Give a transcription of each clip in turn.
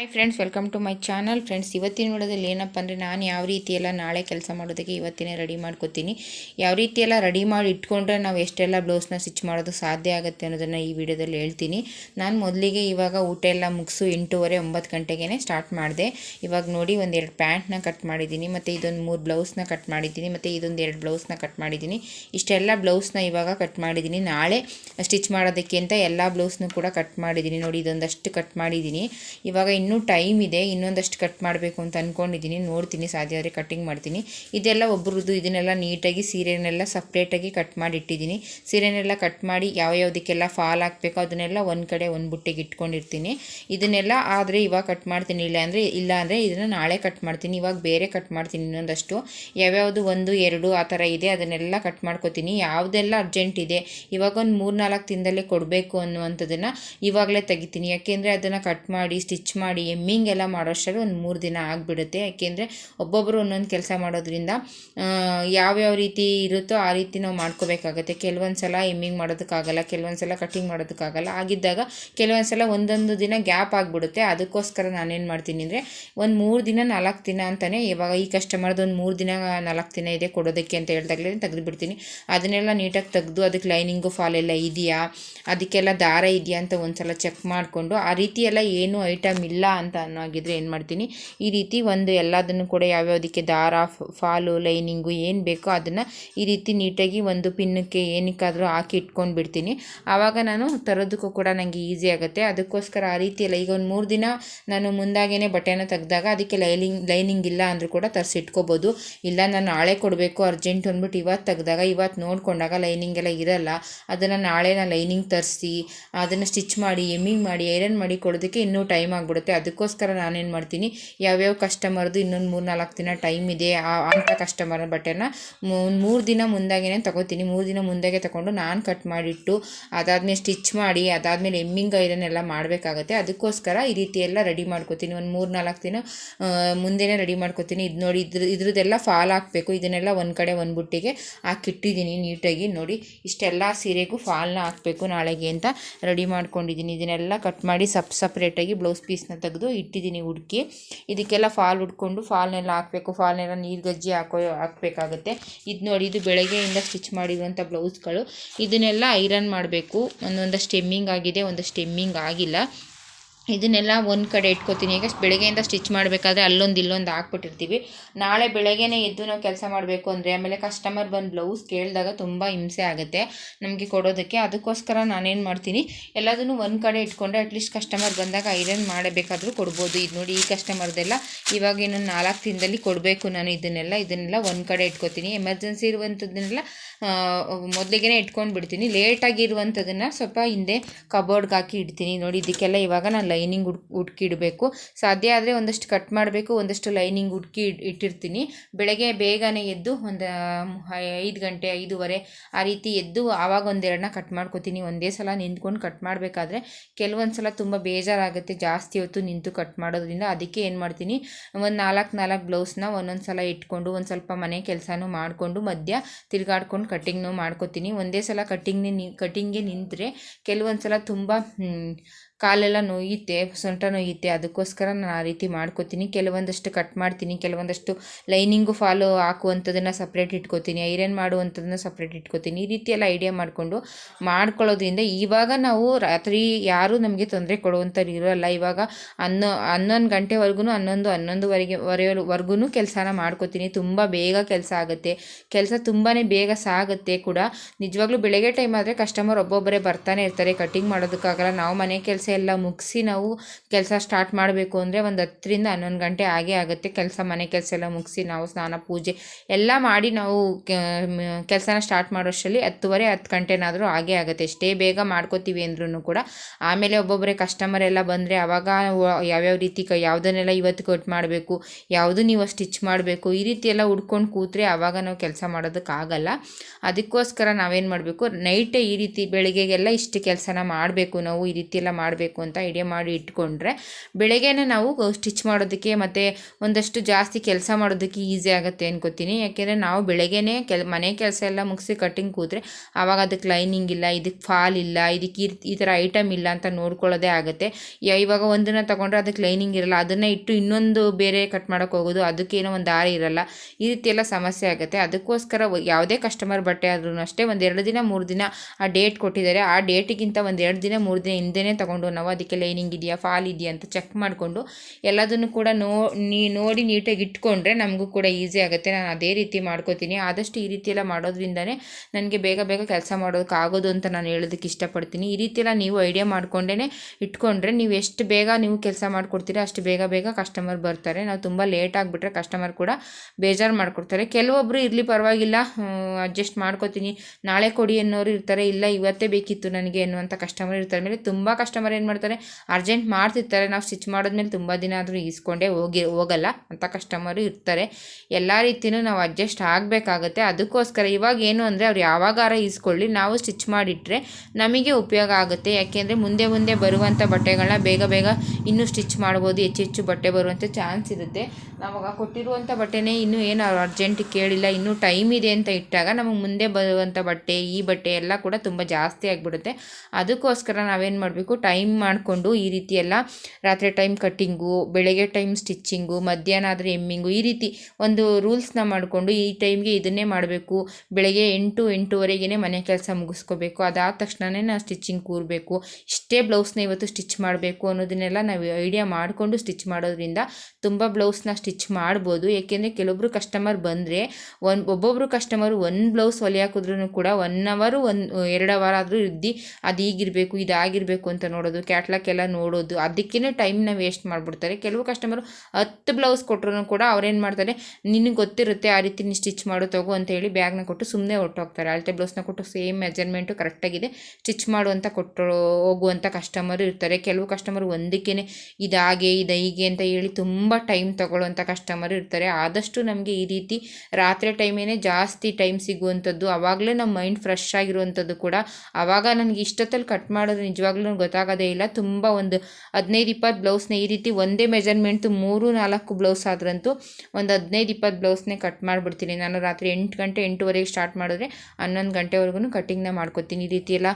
Hi friends welcome to my channel friends ಇವತ್ತಿನ ವಿಡಿಯೋದಲ್ಲಿ ಏನಪ್ಪ ಅಂದರೆ ನಾನು ಯಾವ ರೀತಿ ಎಲ್ಲ ನಾಳೆ ಕೆಲಸ ಮಾಡೋದಕ್ಕೆ ಇವತ್ತಿನೇ ರೆಡಿ ಮಾಡ್ಕೋತೀನಿ. ಯಾವ ರೀತಿ ಎಲ್ಲ ರೆಡಿ ಮಾಡಿ ಇಟ್ಕೊಂಡ್ರೆ ನಾವು ಎಷ್ಟೆಲ್ಲ ಬ್ಲೌಸ್ನ ಸ್ಟಿಚ್ ಮಾಡೋದು ಸಾಧ್ಯ ಆಗುತ್ತೆ ಅನ್ನೋದನ್ನು ಈ ವಿಡಿಯೋದಲ್ಲಿ ಹೇಳ್ತೀನಿ. ನಾನು ಮೊದಲಿಗೆ ಇವಾಗ ಊಟ ಎಲ್ಲ ಮುಗಿಸು ಎಂಟೂವರೆ, ಒಂಬತ್ತು ಗಂಟೆಗೇ ಸ್ಟಾರ್ಟ್ ಮಾಡಿದೆ. ಇವಾಗ ನೋಡಿ ಒಂದೆರಡು ಪ್ಯಾಂಟ್ನ ಕಟ್ ಮಾಡಿದ್ದೀನಿ, ಮತ್ತು ಇದೊಂದು ಮೂರು ಬ್ಲೌಸ್ನ ಕಟ್ ಮಾಡಿದ್ದೀನಿ, ಮತ್ತು ಇದೊಂದು ಎರಡು ಬ್ಲೌಸ್ನ ಕಟ್ ಮಾಡಿದ್ದೀನಿ. ಇಷ್ಟೆಲ್ಲ ಬ್ಲೌಸ್ನ ಇವಾಗ ಕಟ್ ಮಾಡಿದ್ದೀನಿ. ನಾಳೆ ಸ್ಟಿಚ್ ಮಾಡೋದಕ್ಕೆ ಅಂತ ಎಲ್ಲ ಬ್ಲೌಸ್ನೂ ಕೂಡ ಕಟ್ ಮಾಡಿದ್ದೀನಿ. ನೋಡಿ ಇದೊಂದಷ್ಟು ಕಟ್ ಮಾಡಿದ್ದೀನಿ. ಇವಾಗ ಇನ್ನೂ ಟೈಮ್ ಇದೆ, ಇನ್ನೊಂದಷ್ಟು ಕಟ್ ಮಾಡಬೇಕು ಅಂತ ಅಂದ್ಕೊಂಡಿದ್ದೀನಿ ನೋಡ್ತೀನಿ, ಸಾಧ್ಯ ಆದರೆ ಕಟ್ಟಿಂಗ್ ಮಾಡ್ತೀನಿ. ಇದೆಲ್ಲ ಒಬ್ಬರದ್ದು ಇದನ್ನೆಲ್ಲ ನೀಟಾಗಿ ಸೀರೆನೆಲ್ಲ ಸಪ್ರೇಟಾಗಿ ಕಟ್ ಮಾಡಿ ಇಟ್ಟಿದ್ದೀನಿ ಸೀರೆನೆಲ್ಲ ಕಟ್ ಮಾಡಿ ಯಾವ ಯಾವುದಕ್ಕೆಲ್ಲ ಫಾಲ್ ಹಾಕಬೇಕು ಅದನ್ನೆಲ್ಲ ಒಂದು ಕಡೆ ಒಂದು ಬುಟ್ಟಿಗೆ ಇಟ್ಕೊಂಡಿರ್ತೀನಿ. ಇದನ್ನೆಲ್ಲ ಆದರೆ ಇವಾಗ ಕಟ್ ಮಾಡ್ತೀನಿ, ಇಲ್ಲ ಅಂದರೆ ಇಲ್ಲ ಅಂದರೆ ಇದನ್ನು ನಾಳೆ ಕಟ್ ಮಾಡ್ತೀನಿ, ಇವಾಗ ಬೇರೆ ಕಟ್ ಮಾಡ್ತೀನಿ ಇನ್ನೊಂದಷ್ಟು. ಯಾವ್ಯಾವುದು ಒಂದು, ಎರಡು ಆ ಥರ ಇದೆ, ಅದನ್ನೆಲ್ಲ ಕಟ್ ಮಾಡ್ಕೋತೀನಿ. ಯಾವುದೆಲ್ಲ ಅರ್ಜೆಂಟ್ ಇದೆ, ಇವಾಗ ಒಂದು ಮೂರು ನಾಲ್ಕು ದಿನದಲ್ಲೇ ಕೊಡಬೇಕು ಅನ್ನುವಂಥದ್ದನ್ನು ಇವಾಗಲೇ ತೆಗಿತೀನಿ. ಯಾಕೆಂದರೆ ಅದನ್ನು ಕಟ್ ಮಾಡಿ ಸ್ಟಿಚ್ ಮಾಡಿ ಎಮ್ಮಿಂಗ್ ಎಲ್ಲ ಮಾಡೋಷ್ಟರಲ್ಲಿ ಒಂದು ಮೂರು ದಿನ ಆಗಿಬಿಡುತ್ತೆ. ಯಾಕೆಂದರೆ ಒಬ್ಬೊಬ್ಬರು ಒಂದೊಂದು ಕೆಲಸ ಮಾಡೋದ್ರಿಂದ ಯಾವ್ಯಾವ ರೀತಿ ಇರುತ್ತೋ ಆ ರೀತಿ ನಾವು ಮಾಡ್ಕೋಬೇಕಾಗತ್ತೆ. ಕೆಲವೊಂದು ಸಲ ಎಮ್ಮಿಂಗ್ ಮಾಡೋದಕ್ಕಾಗಲ್ಲ ಕೆಲವೊಂದು ಸಲ ಕಟ್ಟಿಂಗ್ ಮಾಡೋದಕ್ಕಾಗಲ್ಲ. ಆಗಿದ್ದಾಗ ಕೆಲವೊಂದು ಸಲ ಒಂದೊಂದು ದಿನ ಗ್ಯಾಪ್ ಆಗಿಬಿಡುತ್ತೆ. ಅದಕ್ಕೋಸ್ಕರ ನಾನೇನು ಮಾಡ್ತೀನಿ ಅಂದರೆ, ಒಂದು ಮೂರು ದಿನ ನಾಲ್ಕು ದಿನ ಅಂತಲೇ ಇವಾಗ ಈ ಕಸ್ಟಮರ್ದು ಒಂದು ಮೂರು ದಿನ, ನಾಲ್ಕು ದಿನ ಇದೆ ಕೊಡೋದಕ್ಕೆ ಅಂತ ಹೇಳಿದಾಗಲೇ ತೆಗೆದುಬಿಡ್ತೀನಿ. ಅದನ್ನೆಲ್ಲ ನೀಟಾಗಿ ತೆಗೆದು ಅದಕ್ಕೆ ಲೈನಿಂಗು ಫಾಲ್ ಎಲ್ಲ ಇದೆಯಾ, ಅದಕ್ಕೆಲ್ಲ ದಾರ ಇದೆಯಾ ಅಂತ ಒಂದು ಸಲ ಚೆಕ್ ಮಾಡಿಕೊಂಡು ಆ ರೀತಿ ಎಲ್ಲ ಏನು ಐಟಮ್ ಇಲ್ಲ ಅಂತ ಅನ್ನೋಗಿದ್ರೆ ಏನು ಮಾಡ್ತೀನಿ? ಈ ರೀತಿ ಒಂದು ಎಲ್ಲದನ್ನು ಕೂಡ ಯಾವ್ಯಾವುದಕ್ಕೆ ದಾರ ಫಾಲು, ಲೈನಿಂಗು ಏನು ಬೇಕೋ ಅದನ್ನು ಈ ರೀತಿ ನೀಟಾಗಿ ಒಂದು ಪಿನ್ನಕ್ಕೆ ಏನಕ್ಕಾದರೂ ಹಾಕಿ ಇಟ್ಕೊಂಡು ಬಿಡ್ತೀನಿ. ಆವಾಗ ನಾನು ತರೋದಕ್ಕೂ ಕೂಡ ನನಗೆ ಈಸಿ ಆಗುತ್ತೆ. ಅದಕ್ಕೋಸ್ಕರ ಆ ರೀತಿ ಎಲ್ಲ ಈಗ ಒಂದು ಮೂರು ದಿನ ನಾನು ಮುಂದಾಗೇ ಬಟ್ಟೆನ ತೆಗೆದಾಗ ಅದಕ್ಕೆ ಲೈನಿಂಗ್ ಲೈನಿಂಗ್ ಇಲ್ಲ ಅಂದರೂ ಕೂಡ ತರಿಸಿಟ್ಕೋಬೋದು ಇಲ್ಲ ನಾನು ನಾಳೆ ಕೊಡಬೇಕು ಅರ್ಜೆಂಟ್ ಅಂದ್ಬಿಟ್ಟು ಇವತ್ತು ತೆಗೆದಾಗ ಇವತ್ತು ನೋಡಿಕೊಂಡಾಗ ಲೈನಿಂಗ್ ಎಲ್ಲ ಇರಲ್ಲ. ಅದನ್ನು ನಾಳೆ ನಾನು ಲೈನಿಂಗ್ ತರಿಸಿ, ಅದನ್ನು ಸ್ಟಿಚ್ ಮಾಡಿ, ಎಮ್ಮಿಂಗ್ ಮಾಡಿ, ಐರನ್ ಮಾಡಿ ಕೊಡೋದಕ್ಕೆ ಇನ್ನೂ ಟೈಮ್ ಆಗಿಬಿಡುತ್ತೆ. ಅದಕ್ಕೋಸ್ಕರ ನಾನೇನು ಮಾಡ್ತೀನಿ, ಯಾವ್ಯಾವ ಕಸ್ಟಮರ್ದು ಇನ್ನೊಂದು ಮೂರು ನಾಲ್ಕು ದಿನ ಟೈಮ್ ಇದೆ, ಆ- ಅಂಥ ಕಸ್ಟಮರ್ ಬಟ್ಟೆನ ಮೂರು ದಿನ ಮುಂದಾಗೇ ತೊಗೋತೀನಿ. ಮೂರು ದಿನ ಮುಂದಾಗೆ ತೊಗೊಂಡು ನಾನು ಕಟ್ ಮಾಡಿಟ್ಟು, ಅದಾದಮೇಲೆ ಸ್ಟಿಚ್ ಮಾಡಿ, ಅದಾದಮೇಲೆ ಎಮ್ಮಿಂಗ್ ಎಲ್ಲ ಮಾಡಬೇಕಾಗತ್ತೆ. ಅದಕ್ಕೋಸ್ಕರ ಈ ರೀತಿ ಎಲ್ಲ ರೆಡಿ ಮಾಡ್ಕೋತೀನಿ. ಒಂದು ಮೂರು ನಾಲ್ಕು ದಿನ ಮುಂದೆನೇ ರೆಡಿ ಮಾಡ್ಕೋತೀನಿ. ಇದು ನೋಡಿ, ಇದ್ರ, ಇದ್ರದ್ದೆಲ್ಲ ಫಾಲ್ ಹಾಕಬೇಕು. ಇದನ್ನೆಲ್ಲ ಒಂದು ಕಡೆ ಒಂದು ಬುಟ್ಟಿಗೆ ಹಾಕಿಟ್ಟಿದ್ದೀನಿ ನೀಟಾಗಿ. ನೋಡಿ, ಇಷ್ಟೆಲ್ಲ ಸೀರೆಗೂ ಫಾಲ್ನ ಹಾಕಬೇಕು ನಾಳೆಗೆ ಅಂತ ರೆಡಿ ಮಾಡ್ಕೊಂಡಿದ್ದೀನಿ. ಇದನ್ನೆಲ್ಲ ಕಟ್ ಮಾಡಿ ಸಪ್ ಸಪ್ರೇಟಾಗಿ ಬ್ಲೌಸ್ ಪೀಸ್ನ ತೆಗೆದು ಇಟ್ಟಿದ್ದೀನಿ ಹುಡುಕಿ ಇದಕ್ಕೆಲ್ಲ ಫಾಲ್ ಉಡ್ಕೊಂಡು ಫಾಲ್ನೆಲ್ಲ ಹಾಕಬೇಕು. ಫಾಲ್ನೆಲ್ಲ ನೀರು ಗಜ್ಜಿ ಹಾಕೋ, ಹಾಕಬೇಕಾಗುತ್ತೆ. ಇದು ನೋಡಿ, ಇದು ಬೆಳಗ್ಗೆಯಿಂದ ಸ್ಟಿಚ್ ಮಾಡಿರುವಂಥ ಬ್ಲೌಸ್ಗಳು. ಇದನ್ನೆಲ್ಲ ಐರನ್ ಮಾಡಬೇಕು. ಒಂದೊಂದು ಸ್ಟೆಮ್ಮಿಂಗ್ ಆಗಿದೆ, ಒಂದು ಸ್ಟೆಮ್ಮಿಂಗ್ ಆಗಿಲ್ಲ. ಇದನ್ನೆಲ್ಲ ಒಂದು ಕಡೆ ಇಟ್ಕೋತೀನಿ. ಈಗ ಬೆಳಗ್ಗೆಯಿಂದ ಸ್ಟಿಚ್ ಮಾಡಬೇಕಾದ್ರೆ ಅಲ್ಲೊಂದು ಇಲ್ಲೊಂದು ಹಾಕ್ಬಿಟ್ಟಿರ್ತೀವಿ. ನಾಳೆ ಬೆಳಗ್ಗೆನೇ ಎದ್ದು ನಾವು ಕೆಲಸ ಮಾಡಬೇಕು ಅಂದರೆ, ಆಮೇಲೆ ಕಸ್ಟಮರ್ ಬಂದು ಬ್ಲೌಸ್ ಕೇಳಿದಾಗ ತುಂಬ ಹಿಂಸೆ ಆಗುತ್ತೆ ನಮಗೆ ಕೊಡೋದಕ್ಕೆ. ಅದಕ್ಕೋಸ್ಕರ ನಾನೇನು ಮಾಡ್ತೀನಿ, ಎಲ್ಲದನ್ನು ಒಂದು ಕಡೆ ಇಟ್ಕೊಂಡ್ರೆ ಅಟ್ಲೀಸ್ಟ್ ಕಸ್ಟಮರ್ ಬಂದಾಗ ಐರನ್ ಮಾಡಬೇಕಾದ್ರೂ ಕೊಡ್ಬೋದು. ಇದು ನೋಡಿ ಈ ಕಸ್ಟಮರ್ದೆಲ್ಲ ಇವಾಗ ಇನ್ನೊಂದು ನಾಲ್ಕು ದಿನದಲ್ಲಿ ಕೊಡಬೇಕು ನಾನು ಇದನ್ನೆಲ್ಲ. ಇದನ್ನೆಲ್ಲ ಒಂದು ಕಡೆ ಇಟ್ಕೋತೀನಿ. ಎಮರ್ಜೆನ್ಸಿ ಇರುವಂಥದ್ದನ್ನೆಲ್ಲ ಮೊದಲಿಗೆ ಇಟ್ಕೊಂಡು ಬಿಡ್ತೀನಿ ಲೇಟಾಗಿರುವಂಥದ್ದನ್ನು ಸ್ವಲ್ಪ ಹಿಂದೆ ಕಬೋರ್ಡ್ಗೆ ಹಾಕಿ ಇಡ್ತೀನಿ. ನೋಡಿ, ಇದಕ್ಕೆಲ್ಲ ಇವಾಗ ನಾನು ಲೈನಿಂಗ್ ಹುಡ್ ಹುಡ್ಕಿ ಇಡಬೇಕು. ಸಾಧ್ಯ ಆದರೆ ಒಂದಷ್ಟು ಕಟ್ ಮಾಡಬೇಕು, ಒಂದಷ್ಟು ಲೈನಿಂಗ್ ಹುಡ್ಕಿ ಇಟ್ಟಿರ್ತೀನಿ. ಬೆಳಗ್ಗೆ ಬೇಗನೆ ಎದ್ದು ಒಂದು ಐದು ಗಂಟೆ, ಐದೂವರೆ ಆ ರೀತಿ ಎದ್ದು ಆವಾಗ ಒಂದೆರಡನ್ನ ಕಟ್ ಮಾಡ್ಕೋತೀನಿ. ಒಂದೇ ಸಲ ನಿಂತ್ಕೊಂಡು ಕಟ್ ಮಾಡಬೇಕಾದ್ರೆ ಕೆಲವೊಂದು ಸಲ ತುಂಬ ಬೇಜಾರಾಗುತ್ತೆ. ಜಾಸ್ತಿ ಹೊತ್ತು ನಿಂತು ಕಟ್ ಮಾಡೋದ್ರಿಂದ ಅದಕ್ಕೆ ಏನು ಮಾಡ್ತೀನಿ? ಒಂದು ನಾಲ್ಕು ನಾಲ್ಕು ಬ್ಲೌಸ್ನ ಒಂದೊಂದು ಸಲ ಇಟ್ಕೊಂಡು, ಒಂದು ಸ್ವಲ್ಪ ಮನೆ ಕೆಲಸನೂ ಮಾಡಿಕೊಂಡು, ಮಧ್ಯ ತಿರುಗಾಡ್ಕೊಂಡು ಕಟ್ಟಿಂಗ್ನೂ ಮಾಡ್ಕೋತೀನಿ. ಒಂದೇ ಸಲ ಕಟ್ಟಿಂಗ್ನೇ ನಿ ಕಟ್ಟಿಂಗ್ಗೆ ನಿಂತರೆ ಕೆಲವೊಂದು ಸಲ ತುಂಬ ಕಾಲೆಲ್ಲ ನೋಯುತ್ತೆ, ಸೊಂಟ ನೋಯುತ್ತೆ, ಅದಕ್ಕೋಸ್ಕರ ನಾನು ಆ ರೀತಿ ಮಾಡ್ಕೋತೀನಿ. ಕೆಲವೊಂದಷ್ಟು ಕಟ್ ಮಾಡ್ತೀನಿ, ಕೆಲವೊಂದಷ್ಟು ಲೈನಿಂಗು ಫಾಲು ಹಾಕುವಂಥದ್ದನ್ನು ಸಪ್ರೇಟ್ ಇಟ್ಕೋತೀನಿ ಐರನ್ ಮಾಡುವಂಥದ್ದನ್ನು ಸಪ್ರೇಟ್ ಇಟ್ಕೋತೀನಿ. ಈ ರೀತಿ ಎಲ್ಲ ಐಡಿಯಾ ಮಾಡಿಕೊಂಡು ಮಾಡ್ಕೊಳ್ಳೋದ್ರಿಂದ ಇವಾಗ ನಾವು ರಾತ್ರಿ ಯಾರೂ ನಮಗೆ ತೊಂದರೆ ಕೊಡುವಂಥವ್ರು ಇರೋಲ್ಲ. ಇವಾಗ ಹನ್ನೊ, ಹನ್ನೊಂದು ಗಂಟೆವರೆಗೂ ಹನ್ನೊಂದು, ಹನ್ನೊಂದುವರೆಗೆ ವರೆವರೆಗೂ ಕೆಲಸನ ಮಾಡ್ಕೋತೀನಿ. ತುಂಬ ಬೇಗ ಕೆಲಸ ಆಗುತ್ತೆ. ಕೆಲಸ ತುಂಬಾ ಬೇಗ ಸಾಗುತ್ತೆ ಕೂಡ. ನಿಜವಾಗ್ಲೂ ಬೆಳಗ್ಗೆ ಟೈಮ್ ಆದರೆ ಕಸ್ಟಮರ್ ಒಬ್ಬೊಬ್ಬರೇ ಬರ್ತಾನೆ ಇರ್ತಾರೆ. ಕಟಿಂಗ್ ಮಾಡೋದಕ್ಕಾಗಲ್ಲ. ನಾವು ಮನೆ ಕೆಲಸ ಎಲ್ಲ ಮುಗಿಸಿ ನಾವು ಕೆಲಸ ಸ್ಟಾರ್ಟ್ ಮಾಡಬೇಕು ಅಂದರೆ ಒಂದು ಹತ್ತರಿಂದ ಹನ್ನೊಂದು ಗಂಟೆ ಆಗೇ ಆಗುತ್ತೆ ಕೆಲಸ, ಮನೆ ಕೆಲಸ ಎಲ್ಲ ಮುಗಿಸಿ ನಾವು ಸ್ನಾನ, ಪೂಜೆ ಎಲ್ಲ ಮಾಡಿ ನಾವು ಕೆಲಸನ ಸ್ಟಾರ್ಟ್ ಮಾಡೋಷ್ಟರಲ್ಲಿ ಹತ್ತುವರೆ, ಹತ್ತು ಗಂಟೆನಾದರೂ ಆಗೇ ಆಗುತ್ತೆ. ಎಷ್ಟೇ ಬೇಗ ಮಾಡ್ಕೋತೀವಿ ಅಂದ್ರೂ ಕೂಡ ಆಮೇಲೆ ಒಬ್ಬೊಬ್ಬರೇ ಕಸ್ಟಮರ್ ಎಲ್ಲ ಬಂದರೆ ಆವಾಗ ಯಾವ್ಯಾವ ರೀತಿ ಕ, ಯಾವುದನ್ನೆಲ್ಲ ಇವತ್ತು ಕಟ್ ಮಾಡಬೇಕು, ಯಾವುದು ನೀವು ಸ್ಟಿಚ್ ಮಾಡಬೇಕು, ಈ ರೀತಿ ಎಲ್ಲ ಹುಡ್ಕೊಂಡು ಕೂತ್ರೆ ಆವಾಗ ನಾವು ಕೆಲಸ ಮಾಡೋದಕ್ಕಾಗಲ್ಲ ಅದಕ್ಕೋಸ್ಕರ ನಾವೇನು ಮಾಡಬೇಕು, ನೈಟೇ ಈ ರೀತಿ ಬೆಳಿಗ್ಗೆಗೆಲ್ಲ ಇಷ್ಟು ಕೆಲಸನ ಮಾಡಬೇಕು ನಾವು, ಈ ರೀತಿ ಎಲ್ಲ ಮಾಡಬೇಕು. ಮಾಡಬೇಕು ಅಂತ ಐಡಿಯಾ ಮಾಡಿ ಇಟ್ಕೊಂಡ್ರೆ ಬೆಳಗ್ಗೆನೇ ನಾವು ಸ್ಟಿಚ್ ಮಾಡೋದಕ್ಕೆ ಮತ್ತು ಒಂದಷ್ಟು ಜಾಸ್ತಿ ಕೆಲಸ ಮಾಡೋದಕ್ಕೆ ಈಸಿ ಆಗುತ್ತೆ ಅನ್ಕೋತೀನಿ. ಯಾಕೆಂದರೆ ನಾವು ಬೆಳಗ್ಗೆನೇ ಕೆಲ, ಮನೆ ಕೆಲಸ ಎಲ್ಲ ಮುಗಿಸಿ ಕಟ್ಟಿಂಗ್ ಕೂತ್ರೆ ಆವಾಗ ಅದಕ್ಕೆ ಲೈನಿಂಗ್ ಇಲ್ಲ, ಇದಕ್ಕೆ ಫಾಲ್ ಇಲ್ಲ, ಇದಕ್ಕೆ ಈ ಥರ ಐಟಮ್ ಇಲ್ಲ ಅಂತ ನೋಡ್ಕೊಳ್ಳೋದೇ ಆಗುತ್ತೆ. ಇವಾಗ ಒಂದನ್ನು ತೊಗೊಂಡ್ರೆ ಅದಕ್ಕೆ ಲೈನಿಂಗ್ ಇರಲ್ಲ, ಅದನ್ನು ಇಟ್ಟು ಇನ್ನೊಂದು ಬೇರೆ ಕಟ್ ಮಾಡೋಕೆ ಹೋಗೋದು, ಅದಕ್ಕೇನೋ ಒಂದು ದಾರಿ ಇರಲ್ಲ. ಈ ರೀತಿ ಎಲ್ಲ ಸಮಸ್ಯೆ ಆಗುತ್ತೆ. ಅದಕ್ಕೋಸ್ಕರ ಯಾವುದೇ ಕಸ್ಟಮರ್ ಬಟ್ಟೆ ಆದ್ರೂ ಅಷ್ಟೇ ಒಂದೆರಡು ದಿನ, ಮೂರು ದಿನ ಆ ಡೇಟ್ ಕೊಟ್ಟಿದ್ದಾರೆ. ಆ ಡೇಟಿಗಿಂತ ಒಂದು ಎರಡು ದಿನ, ಮೂರು ದಿನ ಹಿಂದೆನೇ ತಗೊಂಡು ನಾವು ಅದಕ್ಕೆ ಲೈನಿಂಗ್ ಇದೆಯಾ, ಫಾಲ್ ಇದೆಯಾ ಅಂತ ಚೆಕ್ ಮಾಡಿಕೊಂಡು ಎಲ್ಲದನ್ನು ಕೂಡ ನೋ, ನೀ ನೋಡಿ ನೀಟಾಗಿ ಇಟ್ಕೊಂಡ್ರೆ ನಮಗೂ ಕೂಡ ಈಸಿ ಆಗುತ್ತೆ. ನಾನು ಅದೇ ರೀತಿ ಮಾಡ್ಕೋತೀನಿ. ಆದಷ್ಟು ಈ ರೀತಿ ಎಲ್ಲ ಮಾಡೋದ್ರಿಂದನೇ ನನಗೆ ಬೇಗ ಬೇಗ ಕೆಲಸ ಮಾಡೋದಕ್ಕಾಗೋದು ಅಂತ ನಾನು ಹೇಳೋದಕ್ಕೆ ಇಷ್ಟಪಡ್ತೀನಿ. ಈ ರೀತಿಯೆಲ್ಲ ನೀವು ಐಡಿಯಾ ಮಾಡ್ಕೊಂಡೇ ಇಟ್ಕೊಂಡ್ರೆ ನೀವು ಎಷ್ಟು ಬೇಗ ನೀವು ಕೆಲಸ ಮಾಡಿಕೊಡ್ತೀರಾ ಅಷ್ಟು ಬೇಗ ಬೇಗ ಕಸ್ಟಮರ್ ಬರ್ತಾರೆ. ನಾವು ತುಂಬ ಲೇಟ್ ಆಗಿಬಿಟ್ರೆ ಕಸ್ಟಮರ್ ಕೂಡ ಬೇಜಾರು ಮಾಡಿಕೊಡ್ತಾರೆ. ಕೆಲವೊಬ್ಬರು ಇರಲಿ ಪರವಾಗಿಲ್ಲ ಅಡ್ಜಸ್ಟ್ ಮಾಡ್ಕೋತೀನಿ. ನಾಳೆ ಕೊಡಿ ಅನ್ನೋರು ಇರ್ತಾರೆ. ಇಲ್ಲ, ಇವತ್ತೇ ಬೇಕಿತ್ತು ನನಗೆ ಎನ್ನುವಂಥ ಕಸ್ಟಮರ್ ಇರ್ತಾರೆ. ಮೇಲೆ ತುಂಬ ಕಸ್ಟಮರ್ ಏನು ಮಾಡ್ತಾರೆ? ಅರ್ಜೆಂಟ್ ಮಾಡ್ತಿರ್ತಾರೆ. ನಾವು ಸ್ಟಿಚ್ ಮಾಡಿದ್ಮೇಲೆ ತುಂಬ ದಿನ ಆದರೂ ಈಸ್ಕೊಂಡೇ ಹೋಗಿ, ಹೋಗಲ್ಲ. ಅಂತ ಕಸ್ಟಮರು ಇರ್ತಾರೆ. ಎಲ್ಲ ರೀತಿಯೂ ನಾವು ಅಡ್ಜಸ್ಟ್ ಆಗಬೇಕಾಗತ್ತೆ. ಅದಕ್ಕೋಸ್ಕರ ಇವಾಗ ಏನು ಅಂದರೆ ಅವ್ರು ಯಾವಾಗಾರ ಈಸ್ಕೊಳ್ಳಿ. ನಾವು ಸ್ಟಿಚ್ ಮಾಡಿಟ್ರೆ ನಮಗೆ ಉಪಯೋಗ ಆಗುತ್ತೆ. ಯಾಕೆಂದರೆ ಮುಂದೆ ಮುಂದೆ ಬರುವಂಥ ಬಟ್ಟೆಗಳನ್ನ ಬೇಗ ಬೇಗ ಇನ್ನೂ ಸ್ಟಿಚ್ ಮಾಡ್ಬೋದು. ಹೆಚ್ಚು ಹೆಚ್ಚು ಬಟ್ಟೆ ಬರುವಂಥ ಚಾನ್ಸ್ ಇರುತ್ತೆ. ನಾವಾಗ ಕೊಟ್ಟಿರುವಂಥ ಬಟ್ಟೆನೇ ಇನ್ನೂ ಏನು ಅರ್ಜೆಂಟ್ ಕೇಳಿಲ್ಲ. ಇನ್ನೂ ಟೈಮ್ ಇದೆ ಅಂತ ಇಟ್ಟಾಗ ನಮಗೆ ಮುಂದೆ ಬರುವಂಥ ಬಟ್ಟೆ, ಈ ಬಟ್ಟೆ ಎಲ್ಲ ಕೂಡ ತುಂಬ ಜಾಸ್ತಿ ಆಗಿಬಿಡುತ್ತೆ. ಅದಕ್ಕೋಸ್ಕರ ನಾವೇನು ಮಾಡಬೇಕು? ಟೈಮ್ ಮಾಡಿಕೊಂಡು ಈ ರೀತಿ ಎಲ್ಲ ರಾತ್ರಿ ಟೈಮ್ ಕಟ್ಟಿಂಗು, ಬೆಳಗ್ಗೆ ಟೈಮ್ ಸ್ಟಿಚ್ಚಿಂಗು, ಮಧ್ಯಾಹ್ನ ಆದರೆ ಎಮ್ಮಿಂಗು ಈ ರೀತಿ ಒಂದು ರೂಲ್ಸ್ನ ಮಾಡಿಕೊಂಡು ಈ ಟೈಮ್ಗೆ ಇದನ್ನೇ ಮಾಡಬೇಕು. ಬೆಳಗ್ಗೆ ಎಂಟು ಎಂಟೂವರೆಗೇ ಮನೆ ಕೆಲಸ ಮುಗಿಸ್ಕೋಬೇಕು. ಅದಾದ ತಕ್ಷಣವೇ ನಾವು ಸ್ಟಿಚ್ಚಿಂಗ್ ಕೂರಬೇಕು. ಇಷ್ಟೇ ಬ್ಲೌಸ್ನ ಇವತ್ತು ಸ್ಟಿಚ್ ಮಾಡಬೇಕು ಅನ್ನೋದನ್ನೆಲ್ಲ ನಾವು ಐಡಿಯಾ ಮಾಡಿಕೊಂಡು ಸ್ಟಿಚ್ ಮಾಡೋದ್ರಿಂದ ತುಂಬ ಬ್ಲೌಸ್ನ ಸ್ಟಿಚ್ ಮಾಡ್ಬೋದು. ಏಕೆಂದರೆ ಕೆಲವೊಬ್ಬರು ಕಸ್ಟಮರ್ ಬಂದರೆ ಒನ್ ಒಬ್ಬೊಬ್ಬರು ಕಸ್ಟಮರು ಒಂದು ಬ್ಲೌಸ್ ಒಲೆ ಕೂಡ ಒನ್ ಅವರು, ಒಂದು, ಎರಡು ಅವರ್ ಆದರೂ ಇದ್ದು ಅದು ಈಗಿರಬೇಕು, ಇದಾಗಿರಬೇಕು ಅಂತ ನೋಡೋದು ಕ್ಯಾಟ್ಲಾಕ್ ಎಲ್ಲ ನೋಡೋದು ಅದಕ್ಕೇ ಟೈಮ್ನ ವೇಸ್ಟ್ ಮಾಡಿಬಿಡ್ತಾರೆ. ಕೆಲವು ಕಸ್ಟಮರು ಹತ್ತು ಬ್ಲೌಸ್ ಕೊಟ್ಟರು ಕೂಡ ಅವ್ರೇನು ಮಾಡ್ತಾರೆ, ನಿನಗೆ ಗೊತ್ತಿರುತ್ತೆ, ಆ ರೀತಿ ನೀನು ಸ್ಟಿಚ್ ಮಾಡು, ತಗೋ ಅಂತ ಹೇಳಿ ಬ್ಯಾಗ್ನ ಕೊಟ್ಟು ಸುಮ್ಮನೆ ಹೊರಟೋಗ್ತಾರೆ. ಅಳತೆ ಬ್ಲೌಸ್ನ ಕೊಟ್ಟು ಸೇಮ್ ಮೆಜರ್ಮೆಂಟು ಕರೆಕ್ಟಾಗಿದೆ ಸ್ಟಿಚ್ ಮಾಡುವಂಥ ಕೊಟ್ಟು ಹೋಗುವಂಥ ಕಸ್ಟಮರು ಇರ್ತಾರೆ. ಕೆಲವು ಕಸ್ಟಮರ್ ಒಂದಕ್ಕೇ ಇದಾಗೆ, ಇದು ಹೀಗೆ ಅಂತ ಹೇಳಿ ತುಂಬ ಟೈಮ್ ತಗೊಳ್ಳುವಂಥ ಕಸ್ಟಮರ್ ಇರ್ತಾರೆ. ಆದಷ್ಟು ನಮಗೆ ಈ ರೀತಿ ರಾತ್ರಿ ಟೈಮೇನೆ ಜಾಸ್ತಿ ಟೈಮ್ ಸಿಗುವಂಥದ್ದು ಆವಾಗಲೇ ನಮ್ಮ ಮೈಂಡ್ ಫ್ರೆಶ್ ಆಗಿರುವಂಥದ್ದು ಕೂಡ ಆವಾಗ ನನಗೆ ಇಷ್ಟೊತ್ತಲ್ಲಿ ಕಟ್ ಮಾಡೋದು ನಿಜವಾಗ್ಲೂ ಗೊತ್ತಾಗೋದೇ ಇಲ್ಲ. ತುಂಬ ಒಂದು ಹದಿನೈದು, ಇಪ್ಪತ್ತು ಬ್ಲೌಸ್ನ ಈ ರೀತಿ ಒಂದೇ ಮೆಜರ್ಮೆಂಟ್ ಮೂರು, ನಾಲ್ಕು ಬ್ಲೌಸ್ ಆದ್ರಂತೂ ಒಂದು ಹದಿನೈದು, ಇಪ್ಪತ್ತು ಬ್ಲೌಸ್ನೇ ಕಟ್ ಮಾಡಿಬಿಡ್ತೀನಿ. ನಾನು ರಾತ್ರಿ ಎಂಟು ಗಂಟೆ, ಎಂಟುವರೆಗೆ ಸ್ಟಾರ್ಟ್ ಮಾಡಿದ್ರೆ ಹನ್ನೊಂದು ಗಂಟೆವರೆಗೂ ಕಟ್ಟಿಂಗ್ನ ಮಾಡ್ಕೊತೀನಿ. ಈ ರೀತಿ ಎಲ್ಲ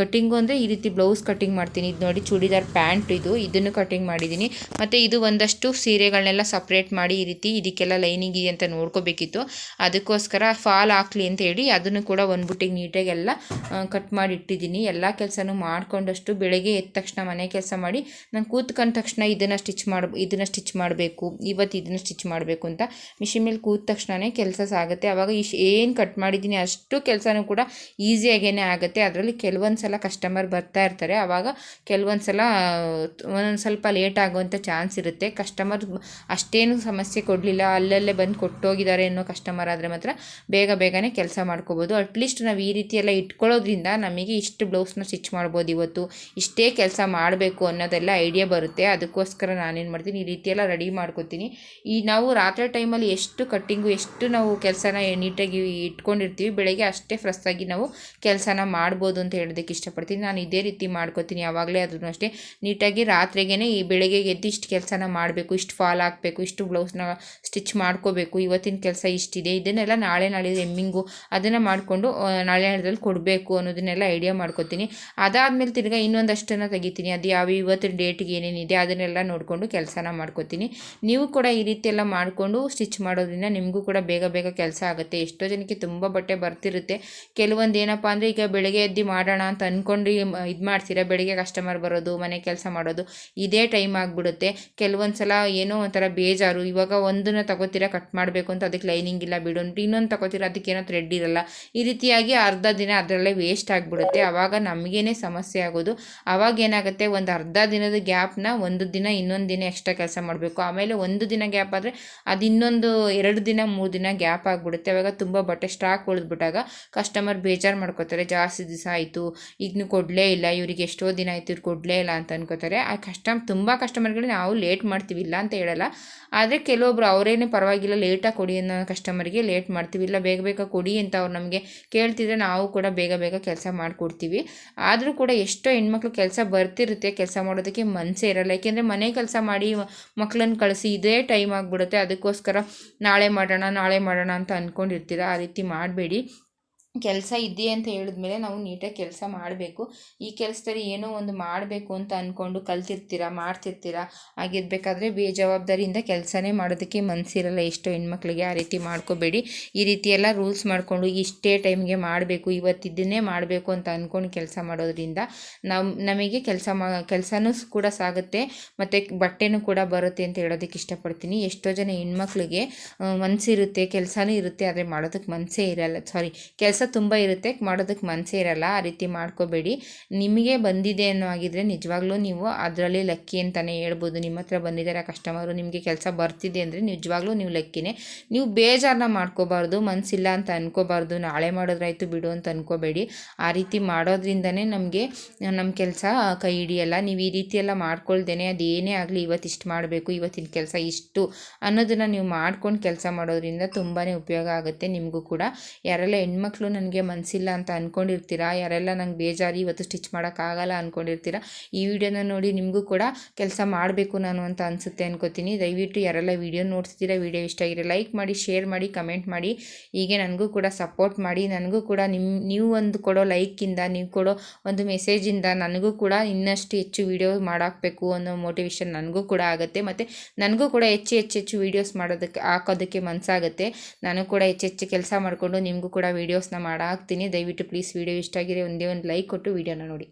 ಕಟ್ಟಿಂಗು ಅಂದರೆ ಈ ರೀತಿ ಬ್ಲೌಸ್ ಕಟ್ಟಿಂಗ್ ಮಾಡ್ತೀನಿ. ಇದು ನೋಡಿ ಚೂಡಿದಾರ್ ಪ್ಯಾಂಟ್ ಇದು. ಇದನ್ನು ಕಟ್ಟಿಂಗ್ ಮಾಡಿದ್ದೀನಿ. ಮತ್ತು ಇದು ಒಂದಷ್ಟು ಸೀರೆಗಳನ್ನೆಲ್ಲ ಸಪ್ರೇಟ್ ಮಾಡಿ ಈ ರೀತಿ ಇದಕ್ಕೆಲ್ಲ ಲೈನಿಂಗ್ ಇದೆ ಅಂತ ನೋಡ್ಕೋಬೇಕಿತ್ತು. ಅದಕ್ಕೋಸ್ಕರ ಫಾಲ್ ಹಾಕ್ಲಿ ಅಂತ ಹೇಳಿ ಅದನ್ನು ಕೂಡ ಒಂದು ಬುಟ್ಟಿಗೆ ನೀಟಾಗಿ ಎಲ್ಲ ಕಟ್ ಮಾಡಿ ಇಟ್ಟಿದ್ದೀನಿ. ಎಲ್ಲ ಕೆಲಸನೂ ಮಾಡಿಕೊಂಡಷ್ಟು ಬೆಳಗ್ಗೆ ಎದ್ದ ತಕ್ಷಣ ಮನೆ ಕೆಲಸ ಮಾಡಿ ನಾನು ಕೂತ್ಕೊಂಡ ತಕ್ಷಣ ಇದನ್ನು ಸ್ಟಿಚ್ ಮಾಡಿ, ಇದನ್ನು ಸ್ಟಿಚ್ ಮಾಡಬೇಕು, ಇವತ್ತು ಇದನ್ನು ಸ್ಟಿಚ್ ಮಾಡಬೇಕು ಅಂತ ಮಿಷಿನ್ ಮೇಲೆ ಕೂತ ತಕ್ಷಣವೇ ಕೆಲಸ ಸಾಗುತ್ತೆ. ಆವಾಗ ಇಶ್ ಏನು ಕಟ್ ಮಾಡಿದ್ದೀನಿ ಅಷ್ಟು ಕೆಲಸನೂ ಕೂಡ ಈಸಿಯಾಗೇ ಆಗುತ್ತೆ. ಅದರಲ್ಲಿ ಕೆಲವೊಂದು ಸಲ ಕಸ್ಟಮರ್ ಬರ್ತಾ ಇರ್ತಾರೆ. ಆವಾಗ ಕೆಲವೊಂದು ಸಲ ಒಂದೊಂದು ಸ್ವಲ್ಪ ಲೇಟ್ ಆಗುವಂಥ ಚಾನ್ಸ್ ಇರುತ್ತೆ. ಕಸ್ಟಮರ್ ಅಷ್ಟೇನು ಸಮಸ್ಯೆ ಕೊಡಲಿಲ್ಲ. ಅಲ್ಲಲ್ಲೇ ಬಂದು ಕೊಟ್ಟೋಗಿದ್ದಾರೆ ಅನ್ನೋ ಕಸ್ಟಮರ್ ಆದರೆ ಮಾತ್ರ ಬೇಗ ಬೇಗನೆ ಕೆಲಸ ಮಾಡ್ಕೋಬೋದು. ಅಟ್ಲೀಸ್ಟ್ ನಾವು ಈ ರೀತಿ ಎಲ್ಲ ಇಟ್ಕೊಳ್ಳೋದ್ರಿಂದ ನಮಗೆ ಇಷ್ಟು ಬ್ಲೌಸ್ನ ಸ್ಟಿಚ್ ಮಾಡ್ಬೋದು ಇವತ್ತು. ಇಷ್ಟೇ ಕೆಲಸ ಮಾಡಬೇಕು ಅನ್ನೋದೆಲ್ಲ ಐಡಿಯಾ ಬರುತ್ತೆ. ಅದಕ್ಕೋಸ್ಕರ ನಾನೇನು ಮಾಡ್ತೀನಿ, ಈ ರೀತಿಯೆಲ್ಲ ರೆಡಿ ಮಾಡ್ಕೋತೀನಿ. ಈ ನಾವು ರಾತ್ರಿ ಟೈಮಲ್ಲಿ ಎಷ್ಟು ಕಟ್ಟಿಂಗು ಎಷ್ಟು ನಾವು ಕೆಲಸನ ನೀಟಾಗಿ ಇಟ್ಕೊಂಡಿರ್ತೀವಿ, ಬೆಳಗ್ಗೆ ಅಷ್ಟೇ ಫ್ರೆಶ್ ಆಗಿ ನಾವು ಕೆಲಸನ ಮಾಡ್ಬೋದು ಅಂತ ಹೇಳೋದಕ್ಕೆ ಇಷ್ಟಪಡ್ತೀನಿ. ನಾನು ಇದೇ ರೀತಿ ಮಾಡ್ಕೋತೀನಿ, ಯಾವಾಗಲೇ ಅದನ್ನು ಅಷ್ಟೇ. ನೀಟಾಗಿ ರಾತ್ರಿಗೇ ಈ ಬೆಳಗ್ಗೆ ಎದ್ದು ಇಷ್ಟು ಕೆಲಸನ ಮಾಡಬೇಕು, ಇಷ್ಟು ಫಾಲ್ ಹಾಕಬೇಕು, ಇಷ್ಟು ಬ್ಲೌಸ್ನ ಸ್ಟಿಚ್ ಮಾಡ್ಕೋಬೇಕು, ಇವತ್ತಿನ ಕೆಲಸ ಇಷ್ಟಿದೆ, ಇದನ್ನೆಲ್ಲ ನಾಳೆ ನಾಳೆ ಎಮ್ಮಿಂಗು ಅದನ್ನು ಮಾಡಿಕೊಂಡು ನಾಳೆ ನಾಳೆದಲ್ಲಿ ಕೊಡಬೇಕು ಅನ್ನೋದನ್ನೆಲ್ಲ ಐಡಿಯಾ ಮಾಡ್ಕೋತೀನಿ. ಅದಾದಮೇಲೆ ತಿರ್ಗಾ ಇನ್ನೊಂದಷ್ಟನ್ನು ತೆಗಿತೀನಿ. ಅದು ಯಾವ ಇವತ್ತಿನ ಡೇಟ್ಗೆ ಏನೇನಿದೆ ಅದನ್ನೆಲ್ಲ ನೋಡಿಕೊಂಡು ಕೆಲಸನ ಮಾಡ್ಕೋತೀನಿ. ನೀವು ಕೂಡ ಈ ರೀತಿ ಎಲ್ಲ ಮಾಡಿಕೊಂಡು ಸ್ಟಿಚ್ ಮಾಡೋದ್ರಿಂದ ನಿಮಗೂ ಕೂಡ ಬೇಗ ಬೇಗ ಕೆಲಸ ಆಗುತ್ತೆ. ಎಷ್ಟೋ ಜನಕ್ಕೆ ತುಂಬ ಬಟ್ಟೆ ಬರ್ತಿರುತ್ತೆ. ಕೆಲವೊಂದು ಏನಪ್ಪ ಅಂದರೆ ಈಗ ಬೆಳಗ್ಗೆ ಎದ್ದು ಮಾಡೋಣ ಅಂತ ಅಂದ್ಕೊಂಡು ಇದು ಮಾಡ್ತೀರಾ? ಬೆಳಗ್ಗೆ ಕಸ್ಟಮರ್ ಬರೋದು, ಮನೆ ಕೆಲಸ ಮಾಡೋದು, ಇದೇ ಟೈಮ್ ಆಗಿಬಿಡುತ್ತೆ. ಕೆಲವೊಂದು ಸಲ ಏನೋ ಒಂಥರ ಬೇಜಾರು. ಇವಾಗ ಒಂದನ್ನು ತಗೋತೀರಾ ಕಟ್ ಮಾಡಬೇಕು ಅಂತ ಅದಕ್ಕೆ ಲೈನಿಂಗ್ ಇಲ್ಲ, ಬಿಡು ಇನ್ನೊಂದು ತಗೋತೀರಾ, ಅದಕ್ಕೇನೋ ಥ್ರೆಡ್ ಇರಲ್ಲ. ಈ ರೀತಿಯಾಗಿ ಅರ್ಧ ದಿನ ಅದರಲ್ಲೇ ವೇಸ್ಟ್ ಆಗಿಬಿಡುತ್ತೆ. ಆವಾಗ ನಮಗೇನೆ ಸಮಸ್ಯೆ ಆಗೋದು. ಆವಾಗ ಏನಾಗುತ್ತೆ? ಒಂದು ಅರ್ಧ ದಿನದ ಗ್ಯಾಪ್ನ ಒಂದು ದಿನ, ಇನ್ನೊಂದು ದಿನ ಎಕ್ಸ್ಟ್ರಾ ಕೆಲಸ ಮಾಡಬೇಕು. ಆಮೇಲೆ ಒಂದು ದಿನ ಗ್ಯಾಪ್ ಆದರೆ ಅದು ಇನ್ನೊಂದು ಎರಡು ದಿನ, ಮೂರು ದಿನ ಗ್ಯಾಪ್ ಆಗಿಬಿಡುತ್ತೆ. ಅವಾಗ ತುಂಬ ಬಟ್ಟೆ ಸ್ಟಾಕ್ ಉಳಿದ್ಬಿಟ್ಟಾಗ ಕಸ್ಟಮರ್ ಬೇಜಾರು ಮಾಡ್ಕೋತಾರೆ. ಜಾಸ್ತಿ ದಿವಸ ಆಯಿತು ಇದನ್ನು ಕೊಡಲೇ ಇಲ್ಲ, ಇವರಿಗೆ ಎಷ್ಟೋ ದಿನ ಆಯಿತು, ಇವ್ರು ಕೊಡಲೇ ಇಲ್ಲ ಅಂತ ಅನ್ಕೋತಾರೆ. ಆ ಕಸ್ಟಮ್, ತುಂಬ ಕಸ್ಟಮರ್ಗಳು ನಾವು ಲೇಟ್ ಮಾಡ್ತೀವಿ, ಇಲ್ಲ ಅಂತ ಹೇಳಲ್ಲ. ಆದರೆ ಕೆಲವೊಬ್ರು ಅವರೇನೆ ಪರವಾಗಿಲ್ಲ, ಲೇಟಾಗಿ ಕೊಡಿ ಅನ್ನೋ ಕಸ್ಟಮರ್ಗೆ ಲೇಟ್ ಮಾಡ್ತೀವಿ. ಇಲ್ಲ, ಬೇಗ ಬೇಗ ಕೊಡಿ ಅಂತ ಅವ್ರು ನಮಗೆ ಕೇಳ್ತಿದ್ರೆ ನಾವು ಕೂಡ ಬೇಗ ಬೇಗ ಕೆಲಸ ಮಾಡಿಕೊಡ್ತೀವಿ. ಆದರೂ ಕೂಡ ಎಷ್ಟೋ ಹೆಣ್ಮಕ್ಳು ಕೆಲಸ ಬರ್ತಿರುತ್ತೆ, ಕೆಲಸ ಮಾಡೋದಕ್ಕೆ ಮನಸ್ಸೇ ಇರಲ್ಲ. ಯಾಕೆಂದರೆ ಮನೆ ಕೆಲಸ ಮಾಡಿ ಮಕ್ಕಳನ್ನ ಕಳಿಸಿ ಇದೇ ಟೈಮ್ ಆಗಿಬಿಡುತ್ತೆ. ಅದಕ್ಕೋಸ್ಕರ ನಾಳೆ ಮಾಡೋಣ ನಾಳೆ ಮಾಡೋಣ ಅಂತ ಅಂದ್ಕೊಂಡಿರ್ತೀರ ಆ ರೀತಿ ಮಾಡಬೇಡಿ. ಕೆಲಸ ಇದೆ ಅಂತ ಹೇಳಿದ್ಮೇಲೆ ನಾವು ನೀಟಾಗಿ ಕೆಲಸ ಮಾಡಬೇಕು. ಈ ಕೆಲಸದಲ್ಲಿ ಏನೋ ಒಂದು ಮಾಡಬೇಕು ಅಂತ ಅಂದ್ಕೊಂಡು ಕಲ್ತಿರ್ತೀರ, ಮಾಡ್ತಿರ್ತೀರ? ಆಗಿರಬೇಕಾದ್ರೆ ಬೇಜವಾಬ್ದಾರಿಯಿಂದ ಕೆಲಸನೇ ಮಾಡೋದಕ್ಕೆ ಮನಸ್ಸಿರಲ್ಲ ಎಷ್ಟೋ ಹೆಣ್ಮಕ್ಳಿಗೆ ಆ ರೀತಿ ಮಾಡ್ಕೋಬೇಡಿ. ಈ ರೀತಿ ಎಲ್ಲ ರೂಲ್ಸ್ ಮಾಡಿಕೊಂಡು ಇಷ್ಟೇ ಟೈಮ್ಗೆ ಮಾಡಬೇಕು ಇವತ್ತಿದ್ದನ್ನೇ ಮಾಡಬೇಕು ಅಂತ ಅಂದ್ಕೊಂಡು ಕೆಲಸ ಮಾಡೋದ್ರಿಂದ ನಮ್ಮ ನಮಗೆ ಕೆಲಸ ಮಾ, ಕೆಲಸನೂ ಕೂಡ ಸಾಗುತ್ತೆ ಮತ್ತು ಬಟ್ಟೆನೂ ಕೂಡ ಬರುತ್ತೆ ಅಂತ ಹೇಳೋದಕ್ಕೆ ಇಷ್ಟಪಡ್ತೀನಿ. ಎಷ್ಟೋ ಜನ ಹೆಣ್ಮಕ್ಳಿಗೆ ಮನಸ್ಸಿರುತ್ತೆ ಕೆಲಸನೂ ಇರುತ್ತೆ, ಆದರೆ ಮಾಡೋದಕ್ಕೆ ಮನಸ್ಸೇ ಇರಲ್ಲ. ಸಾರಿ, ಕೆಲಸ ತುಂಬ ಇರುತ್ತೆ ಮಾಡೋದಕ್ಕೆ ಮನಸ್ಸೇ ಇರಲ್ಲ, ಆ ರೀತಿ ಮಾಡ್ಕೋಬೇಡಿ. ನಿಮಗೆ ಬಂದಿದೆ ಅನ್ನೋ ಆಗಿದ್ರೆ ನಿಜವಾಗ್ಲೂ ನೀವು ಅದರಲ್ಲಿ ಲಕ್ಕಿ ಅಂತಲೇ ಹೇಳ್ಬೋದು. ನಿಮ್ಮ ಹತ್ರ ಬಂದಿದ್ದಾರೆ ಕಸ್ಟಮರು ನಿಮಗೆ ಕೆಲಸ ಬರ್ತಿದೆ ಅಂದರೆ ನಿಜವಾಗ್ಲೂ ನೀವು ಲಕ್ಕಿನೇ. ನೀವು ಬೇಜಾರನ್ನ ಮಾಡ್ಕೋಬಾರ್ದು ಮನಸ್ಸಿಲ್ಲ ಅಂತ ಅನ್ಕೋಬಾರ್ದು. ನಾಳೆ ಮಾಡೋದ್ರಾಯ್ತು ಬಿಡು ಅಂತ ಅನ್ಕೋಬೇಡಿ. ಆ ರೀತಿ ಮಾಡೋದ್ರಿಂದನೇ ನಮಗೆ ನಮ್ಮ ಕೆಲಸ ಕೈ ಹಿಡಿಯಲ್ಲ. ನೀವು ಈ ರೀತಿ ಎಲ್ಲ ಮಾಡ್ಕೊಳ್ದೇನೆ ಅದೇನೇ ಆಗಲಿ, ಇವತ್ತು ಇಷ್ಟು ಮಾಡಬೇಕು, ಇವತ್ತಿನ ಕೆಲಸ ಇಷ್ಟು ಅನ್ನೋದನ್ನು ನೀವು ಮಾಡ್ಕೊಂಡು ಕೆಲಸ ಮಾಡೋದ್ರಿಂದ ತುಂಬಾ ಉಪಯೋಗ ಆಗುತ್ತೆ ನಿಮಗೂ ಕೂಡ. ಯಾರೆಲ್ಲ ಹೆಣ್ಮಕ್ಳು ನನಗೆ ಮನಸ್ಸಿಲ್ಲ ಅಂತ ಅಂದ್ಕೊಂಡಿರ್ತೀರಾ ಯಾರೆಲ್ಲ ನಂಗೆ ಬೇಜಾರು ಇವತ್ತು ಸ್ಟಿಚ್ ಮಾಡೋಕ್ಕಾಗಲ್ಲ ಅಂದ್ಕೊಂಡಿರ್ತೀರಾ ಈ ವಿಡಿಯೋನ ನೋಡಿ ನಿಮಗೂ ಕೂಡ ಕೆಲಸ ಮಾಡಬೇಕು ನಾನು ಅಂತ ಅನಿಸುತ್ತೆ ಅನ್ಕೋತೀನಿ. ದಯವಿಟ್ಟು ಯಾರೆಲ್ಲ ವಿಡಿಯೋ ನೋಡ್ತಿದ್ದೀರಾ, ವಿಡಿಯೋ ಇಷ್ಟ ಆಗಿರೋ ಲೈಕ್ ಮಾಡಿ ಶೇರ್ ಮಾಡಿ ಕಮೆಂಟ್ ಮಾಡಿ. ಹೀಗೆ ನನಗೂ ಕೂಡ ಸಪೋರ್ಟ್ ಮಾಡಿ. ನನಗೂ ಕೂಡ ನಿಮ್ಮ ನೀವು ಒಂದು ಕೊಡೋ ಲೈಕಿಂದ ನೀವು ಕೊಡೋ ಒಂದು ಮೆಸೇಜಿಂದ ನನಗೂ ಕೂಡ ಇನ್ನಷ್ಟು ಹೆಚ್ಚು ವಿಡಿಯೋ ಮಾಡಾಕಬೇಕು ಅನ್ನೋ ಮೋಟಿವೇಶನ್ ನನಗೂ ಕೂಡ ಆಗುತ್ತೆ. ಮತ್ತು ನನಗೂ ಕೂಡ ಹೆಚ್ಚು ಹೆಚ್ಚು ಹೆಚ್ಚು ವೀಡಿಯೋಸ್ ಮಾಡೋದಕ್ಕೆ, ಹಾಕೋದಕ್ಕೆ ಮನಸ್ಸಾಗುತ್ತೆ ನಾನು ಕೂಡ ಹೆಚ್ಚು ಹೆಚ್ಚು ಕೆಲಸ ಮಾಡಿಕೊಂಡು ನಿಮಗೂ ಕೂಡ ವೀಡಿಯೋಸ್ನ ಮಾಡಾಕ್ತೀನಿ ದಯವಿಟ್ಟು ಪ್ಲೀಸ್ ವೀಡಿಯೋ ಇಷ್ಟ ಆಗಿದೆ ಒಂದೇ ಒಂದು ಲೈಕ್ ಕೊಟ್ಟು ವೀಡಿಯೋನ ನೋಡಿ.